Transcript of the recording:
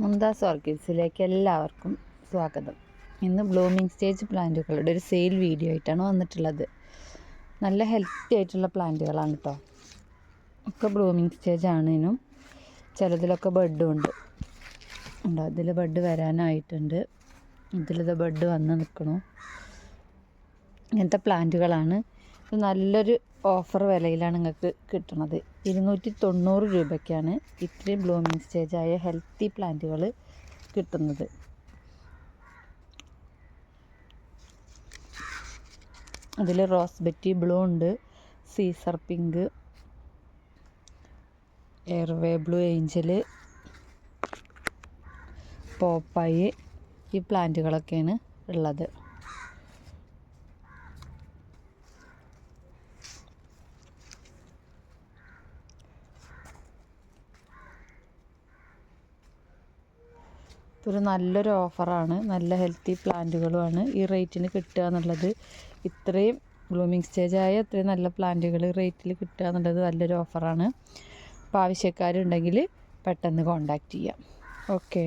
മുന്താസ് ഓർക്കിഡ്സിലേക്ക് എല്ലാവർക്കും സ്വാഗതം. ഇന്ന് ബ്ലൂമിങ് സ്റ്റേജ് പ്ലാന്റുകളുടെ ഒരു സെയിൽ വീഡിയോ ആയിട്ടാണ് വന്നിട്ടുള്ളത്. നല്ല ഹെൽത്തി ആയിട്ടുള്ള പ്ലാന്റുകളാണ് കേട്ടോ ഒക്കെ ബ്ലൂമിങ് സ്റ്റേജ് ആണേനും ചിലതിലൊക്കെ ബഡും ഉണ്ട്. ഉണ്ടോ? ഇതിൽ ബഡ് വരാനായിട്ടുണ്ട്. ഇതിലിത് ബഡ് വന്ന് നിൽക്കണു. ഇങ്ങനത്തെ പ്ലാന്റുകളാണ്. ഇത് നല്ലൊരു ഓഫർ വിലയിലാണ് നിങ്ങൾക്ക് കിട്ടുന്നത് ഇരുന്നൂറ്റി തൊണ്ണൂറ് രൂപയ്ക്കാണ് ഇത്രയും ബ്ലൂമിങ് സ്റ്റേജായ ഹെൽത്തി പ്ലാന്റുകൾ കിട്ടുന്നത്. അതിൽ റോസ് ബെറ്റി ബ്ലൂ ഉണ്ട് Caesar pink airway blue angel Popeye ഈ പ്ലാന്റുകളൊക്കെയാണ് ഉള്ളത്. ഇതൊരു നല്ലൊരു ഓഫറാണ്. നല്ല ഹെൽത്തി പ്ലാന്റുകളുമാണ്. ഈ റേറ്റിന് കിട്ടുക എന്നുള്ളത് ഇത്രയും ബ്ലൂമിങ് സ്റ്റേജായ ഇത്രയും നല്ല പ്ലാന്റുകൾ റേറ്റിൽ കിട്ടുക എന്നുള്ളത് നല്ലൊരു ഓഫറാണ്. അപ്പോൾ ആവശ്യക്കാരുണ്ടെങ്കിൽ പെട്ടെന്ന് കോണ്ടാക്റ്റ് ചെയ്യാം. ഓക്കെ.